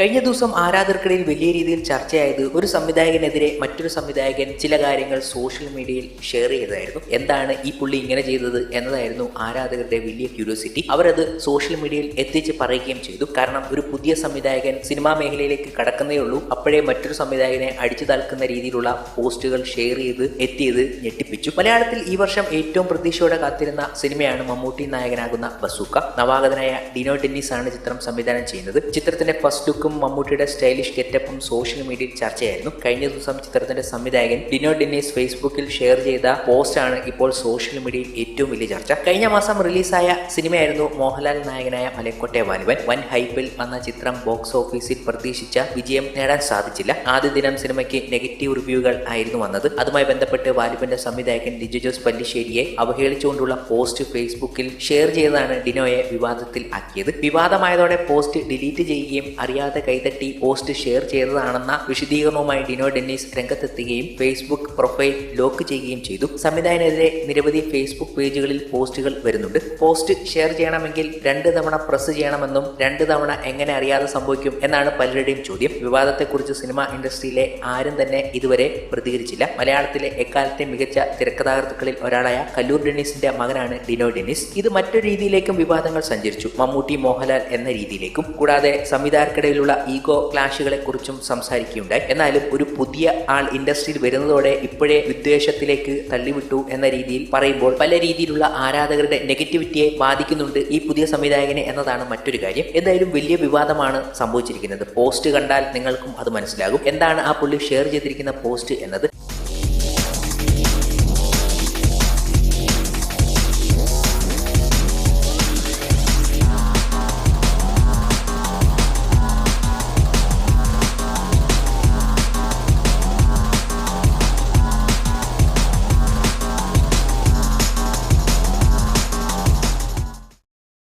കഴിഞ്ഞ ദിവസം ആരാധകർക്കിടയിൽ വലിയ രീതിയിൽ ചർച്ചയായത് ഒരു സംവിധായകനെതിരെ മറ്റൊരു സംവിധായകൻ ചില കാര്യങ്ങൾ സോഷ്യൽ മീഡിയയിൽ ഷെയർ ചെയ്തതായിരുന്നു. എന്താണ് ഈ പുള്ളി ഇങ്ങനെ ചെയ്തത് എന്നതായിരുന്നു ആരാധകരുടെ വലിയ ക്യൂരിയോസിറ്റി അവരത് സോഷ്യൽ മീഡിയയിൽ എത്തിച്ച് പറയുകയും ചെയ്തു. കാരണം ഒരു പുതിയ സംവിധായകൻ സിനിമാ മേഖലയിലേക്ക് കടക്കുന്നേ ഉള്ളൂ. അപ്പോഴേ മറ്റൊരു സംവിധായകനെ അടിച്ചു താൽക്കുന്ന രീതിയിലുള്ള പോസ്റ്റുകൾ ഷെയർ ചെയ്ത് എത്തിയത് ഞെട്ടിപ്പിച്ചു. മലയാളത്തിൽ ഈ വർഷം ഏറ്റവും പ്രതീക്ഷയോടെ കാത്തിരുന്ന സിനിമയാണ് മമ്മൂട്ടി നായകനാകുന്ന ബസൂക്ക. നവാഗതനായ ഡിനോ ടെന്നീസ് ആണ് ചിത്രം സംവിധാനം ചെയ്യുന്നത്. ചിത്രത്തിന്റെ ഫസ്റ്റ് ലുക്കും മമ്മൂട്ടിയുടെ സ്റ്റൈലിഷ് ഗെറ്റപ്പും സോഷ്യൽ മീഡിയയിൽ ചർച്ചയായിരുന്നു. കഴിഞ്ഞ ദിവസം ചിത്രത്തിന്റെ സംവിധായകൻ ഡിനോ ഡിനേസ് ഫേസ്ബുക്കിൽ ഷെയർ ചെയ്ത പോസ്റ്റാണ് ഇപ്പോൾ സോഷ്യൽ മീഡിയയിൽ ഏറ്റവും വലിയ ചർച്ച. കഴിഞ്ഞ മാസം റിലീസായ സിനിമയായിരുന്നു മോഹൻലാൽ നായകനായ മലക്കോട്ടെ വാലുവൻ വൻ ഹൈപ്പിൽ വന്ന ചിത്രം ബോക്സ് ഓഫീസിൽ പ്രതീക്ഷിച്ച വിജയം നേടാൻ സാധിച്ചില്ല. ആദ്യ ദിനം സിനിമയ്ക്ക് നെഗറ്റീവ് റിവ്യൂകൾ ആയിരുന്നു വന്നത്. അതുമായി ബന്ധപ്പെട്ട് വാലുവിന്റെ സംവിധായകൻ ലിജു ജോസ് പല്ലിശ്ശേരിയെ അവഹേളിച്ചുകൊണ്ടുള്ള പോസ്റ്റ് ഫേസ്ബുക്കിൽ ഷെയർ ചെയ്തതാണ് ഡിനോയെ വിവാദത്തിൽ ആക്കിയത്. വിവാദമായതോടെ പോസ്റ്റ് ഡിലീറ്റ് ചെയ്യുകയും അറിയാതെ കൈതട്ടി പോസ്റ്റ് ഷെയർ ചെയ്തതാണെന്ന വിശദീകരണവുമായി ഡിനോ ഡെന്നീസ് രംഗത്തെത്തുകയും ഫേസ്ബുക്ക് പ്രൊഫൈൽ ലോക്ക് ചെയ്യുകയും ചെയ്തു. സംവിധായകനെതിരെ നിരവധി ഫേസ്ബുക്ക് പേജുകളിൽ പോസ്റ്റുകൾ വരുന്നുണ്ട്. പോസ്റ്റ് ഷെയർ ചെയ്യണമെങ്കിൽ രണ്ട് തവണ പ്രസ് ചെയ്യണമെന്നും രണ്ട് തവണ എങ്ങനെ അറിയാതെ സംഭവിക്കും എന്നാണ് പലരുടെയും ചോദ്യം. വിവാദത്തെക്കുറിച്ച് സിനിമ ഇൻഡസ്ട്രിയിലെ ആരും തന്നെ ഇതുവരെ പ്രതികരിച്ചില്ല. മലയാളത്തിലെ എക്കാലത്തെ മികച്ച തിരക്കഥാകൃത്തുക്കളിൽ ഒരാളായ കല്ലൂർ ഡെന്നീസിന്റെ മകനാണ് ഡിനോ ഡെന്നീസ്. ഇത് മറ്റൊരു രീതിയിലേക്കും വിവാദങ്ങൾ സഞ്ചരിച്ചു. മമ്മൂട്ടി മോഹൻലാൽ എന്ന രീതിയിലേക്കും. കൂടാതെ സംവിധായകർക്കിടയിലുള്ള ഈഗോ ക്ലാഷുകളെ കുറിച്ചും സംസാരിക്കുകയുണ്ടായി. എന്നാലും ഒരു പുതിയ ആൾ ഇൻഡസ്ട്രിയിൽ വരുന്നതോടെ ഇപ്പോഴേ വിദ്വേഷത്തിലേക്ക് തള്ളിവിട്ടു എന്ന രീതിയിൽ പറയുമ്പോൾ പല രീതിയിലുള്ള ആരാധകരുടെ നെഗറ്റിവിറ്റിയെ ബാധിക്കുന്നുണ്ട് ഈ പുതിയ സംവിധായകനെ എന്നതാണ് മറ്റൊരു കാര്യം. എന്തായാലും വലിയ വിവാദമാണ് സംഭവിച്ചിരിക്കുന്നത്. പോസ്റ്റ് കണ്ടാൽ നിങ്ങൾക്കും അത് മനസ്സിലാകും. എന്താണ് ആ പുള്ളി ഷെയർ ചെയ്തിരിക്കുന്ന പോസ്റ്റ് എന്നത്?